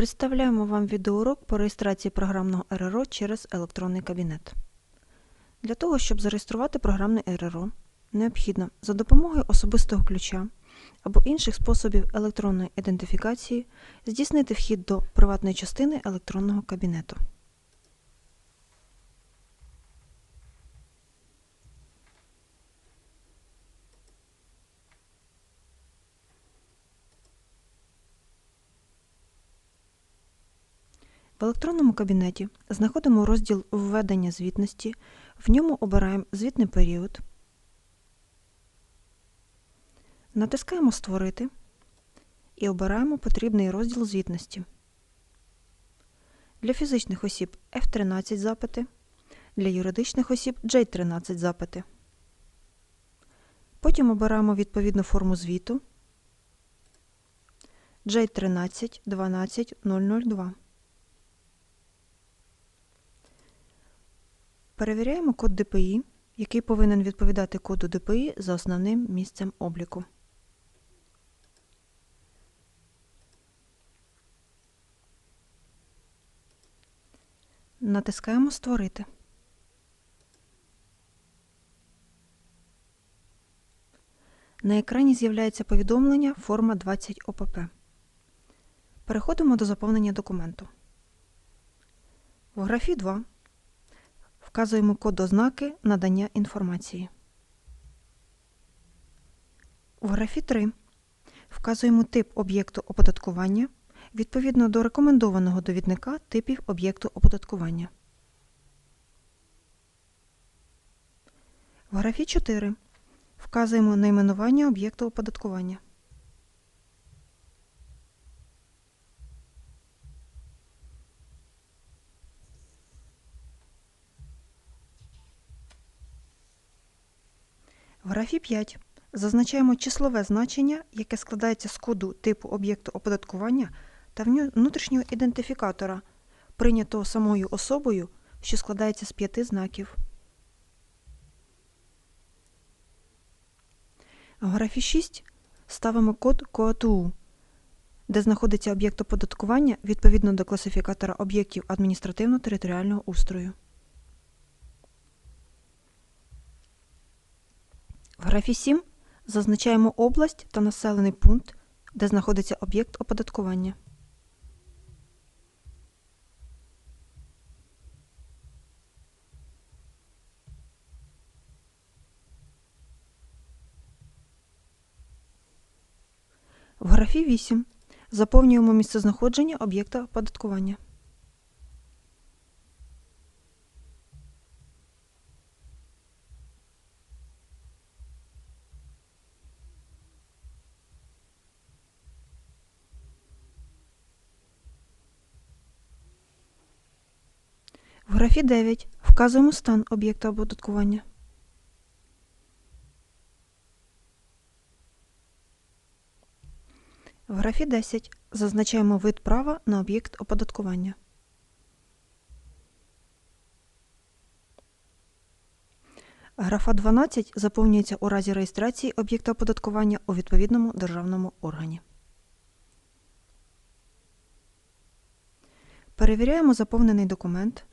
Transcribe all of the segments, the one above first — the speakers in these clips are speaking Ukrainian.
Представляємо вам відеоурок по реєстрації програмного РРО через електронний кабінет. Для того, щоб зареєструвати програмне РРО, необхідно за допомогою особистого ключа або інших способів електронної ідентифікації здійснити вхід до приватної частини електронного кабінету. В електронному кабінеті знаходимо розділ Введення звітності, в ньому обираємо звітний період, натискаємо Створити і обираємо потрібний розділ звітності. Для фізичних осіб F13 запити, для юридичних осіб J13 запити. Потім обираємо відповідну форму звіту J13 12 002. Перевіряємо код ДПІ, який повинен відповідати коду ДПІ за основним місцем обліку. Натискаємо Створити. На екрані з'являється повідомлення форма 20 ОПП. Переходимо до заповнення документу. В графі 2 Вказуємо код ознаки надання інформації. У графі 3 вказуємо тип об'єкту оподаткування відповідно до рекомендованого довідника типів об'єкту оподаткування. В графі 4 вказуємо найменування об'єкту оподаткування. В графі 5 зазначаємо числове значення, яке складається з коду типу об'єкту оподаткування та внутрішнього ідентифікатора, прийнятого самою особою, що складається з п'яти знаків. В графі 6 ставимо код КОАТУ, де знаходиться об'єкт оподаткування відповідно до класифікатора об'єктів адміністративно-територіального устрою. В графі 7 зазначаємо область та населений пункт, де знаходиться об'єкт оподаткування. В графі 8 заповнюємо місцезнаходження об'єкта оподаткування. В графі 9 вказуємо стан об'єкта оподаткування. В графі 10 зазначаємо вид права на об'єкт оподаткування. Графа 12 заповнюється у разі реєстрації об'єкта оподаткування у відповідному державному органі. Перевіряємо заповнений документ.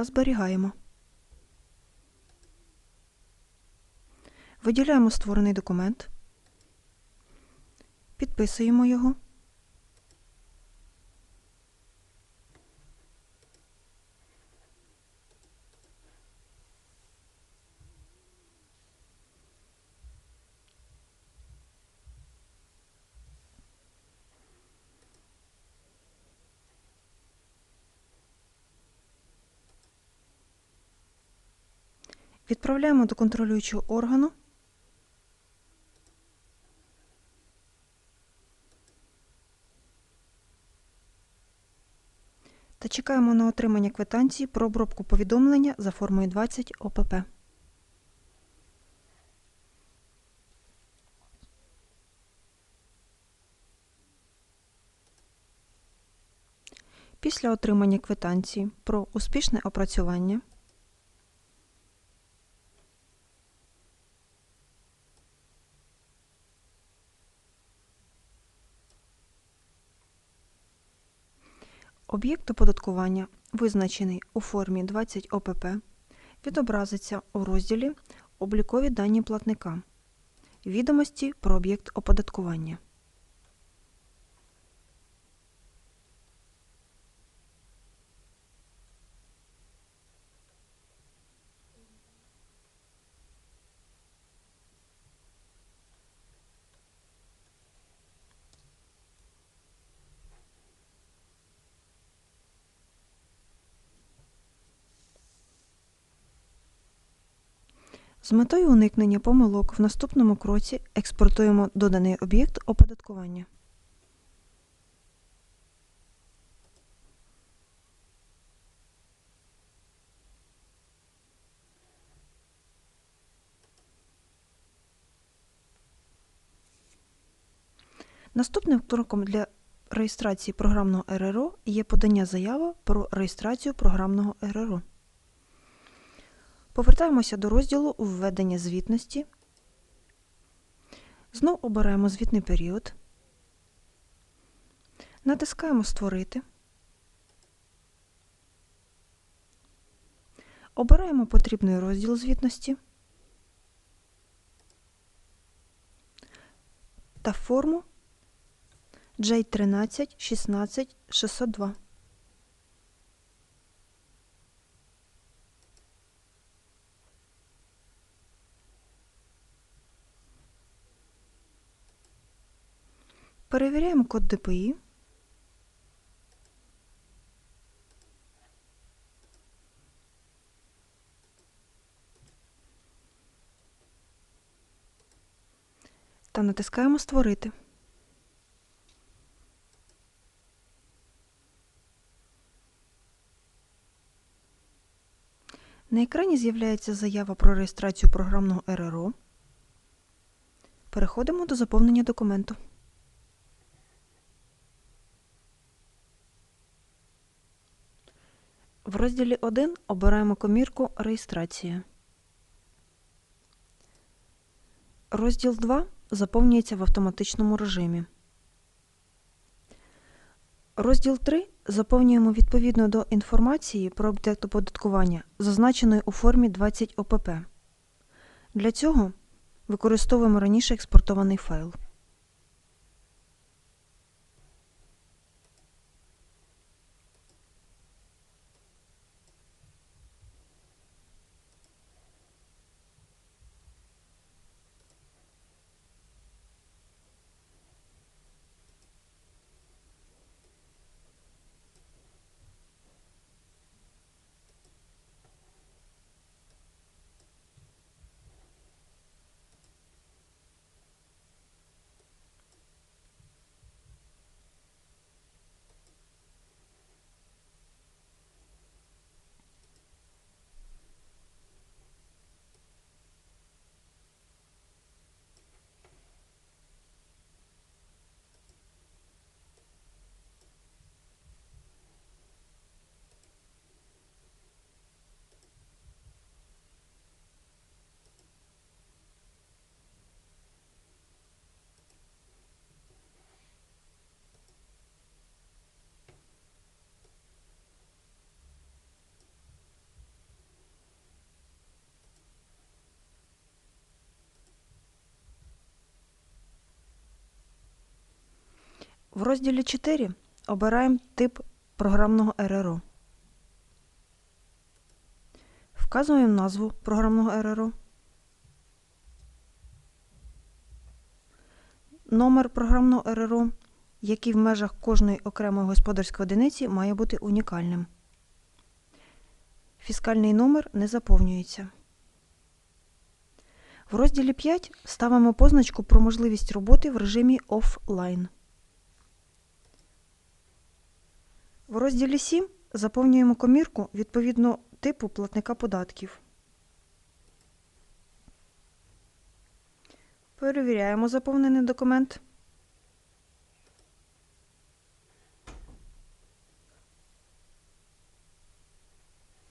Та зберігаємо. Виділяємо створений документ, підписуємо його. Відправляємо до контролюючого органу. Та чекаємо на отримання квитанції про обробку повідомлення за формою 20 ОПП. Після отримання квитанції про успішне опрацювання Об'єкт оподаткування, визначений у формі 20 ОПП, відобразиться у розділі Облікові дані платника. Відомості про об'єкт оподаткування. З метою уникнення помилок в наступному кроці експортуємо доданий об'єкт оподаткування. Наступним кроком для реєстрації програмного РРО є подання заяви про реєстрацію програмного РРО. Повертаємося до розділу Введення звітності. Знов обираємо звітний період. Натискаємо Створити. Обираємо потрібний розділ звітності та форму J13 16 602. Перевіряємо код ДПІ. Та натискаємо Створити. На екрані з'являється заява про реєстрацію програмного РРО. Переходимо до заповнення документу. В розділі 1 обираємо комірку Реєстрація. Розділ 2 заповнюється в автоматичному режимі. Розділ 3 заповнюємо відповідно до інформації про об'єкт оподаткування, зазначеної у формі 20 ОПП. Для цього використовуємо раніше експортований файл. В розділі 4 обираємо тип програмного РРО. Вказуємо назву програмного РРО. Номер програмного РРО, який в межах кожної окремої господарської одиниці має бути унікальним. Фіскальний номер не заповнюється. В розділі 5 ставимо позначку про можливість роботи в режимі офлайн. В розділі 7 заповнюємо комірку відповідно типу платника податків. Перевіряємо заповнений документ.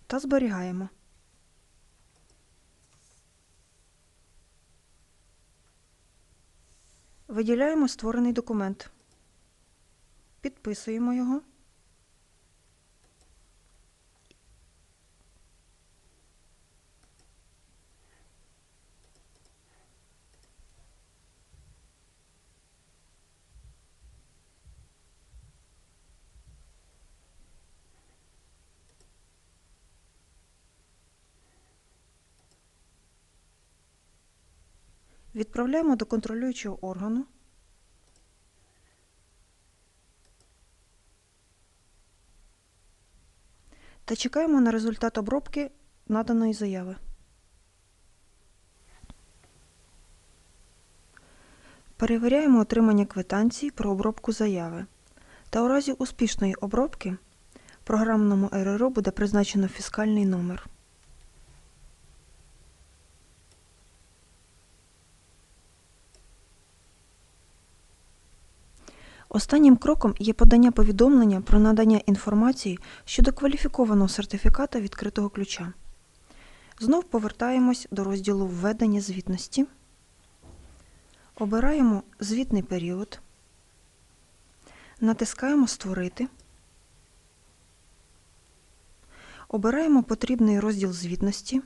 Та зберігаємо. Виділяємо створений документ. Підписуємо його. Відправляємо до контролюючого органу. Та чекаємо на результат обробки наданої заяви. Перевіряємо отримання квитанції про обробку заяви. Та у разі успішної обробки програмному РРО буде призначено фіскальний номер. Останнім кроком є подання повідомлення про надання інформації щодо кваліфікованого сертифіката відкритого ключа. Знов повертаємось до розділу Введення звітності. Обираємо звітний період. Натискаємо Створити. Обираємо потрібний розділ звітності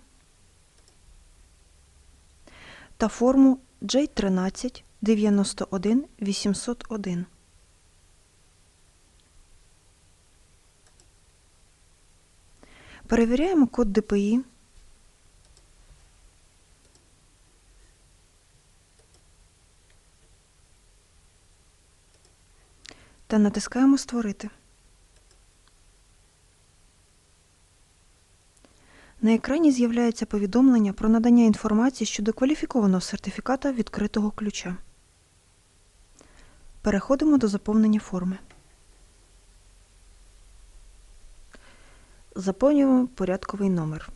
та форму J13 91 801. Перевіряємо код ДПІ. Та натискаємо Створити. На екрані з'являється повідомлення про надання інформації щодо кваліфікованого сертифіката відкритого ключа. Переходимо до заповнення форми. Заповнюємо порядковий номер.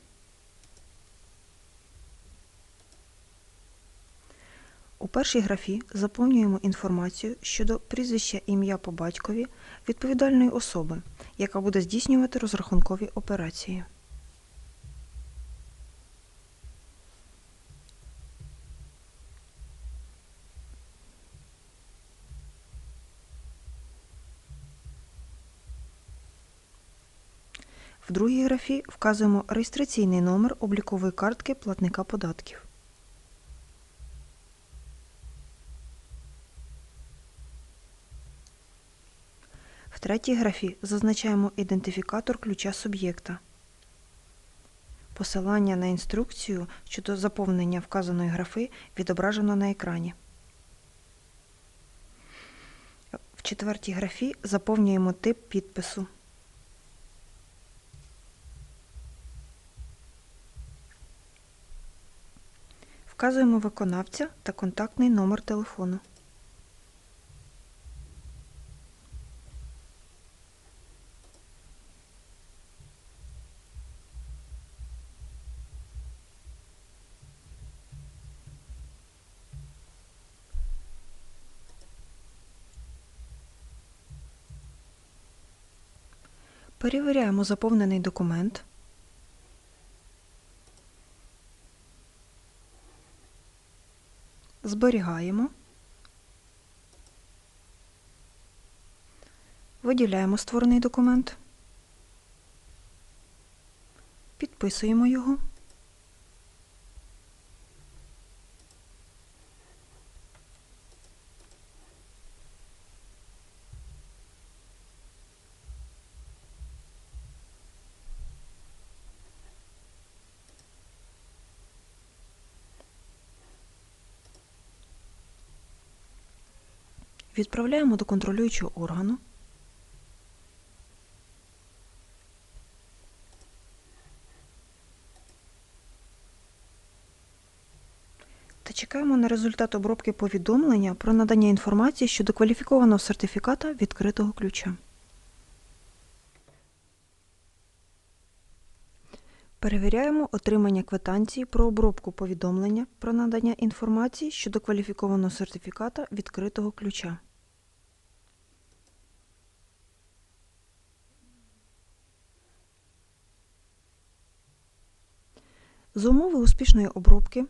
У першій графі заповнюємо інформацію щодо прізвища ім'я по батькові відповідальної особи, яка буде здійснювати розрахункові операції. В другій графі вказуємо реєстраційний номер облікової картки платника податків. В третій графі зазначаємо ідентифікатор ключа суб'єкта. Посилання на інструкцію щодо заповнення вказаної графи відображено на екрані. В четвертій графі заповнюємо тип підпису. Вказуємо виконавця та контактний номер телефону. Перевіряємо заповнений документ. Зберігаємо. Виділяємо створений документ. Підписуємо його. Відправляємо до контролюючого органу. Та чекаємо на результат обробки повідомлення про надання інформації щодо кваліфікованого сертифіката відкритого ключа. Перевіряємо отримання квитанції про обробку повідомлення про надання інформації щодо кваліфікованого сертифіката відкритого ключа. За умови успішної обробки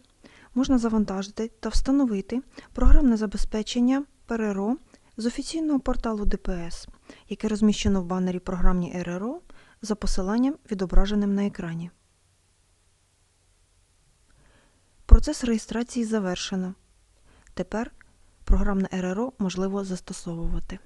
можна завантажити та встановити програмне забезпечення ПРРО з офіційного порталу ДПС, яке розміщено в банері програмні РРО за посиланням, відображеним на екрані. Процес реєстрації завершено. Тепер програмне РРО можливо застосовувати.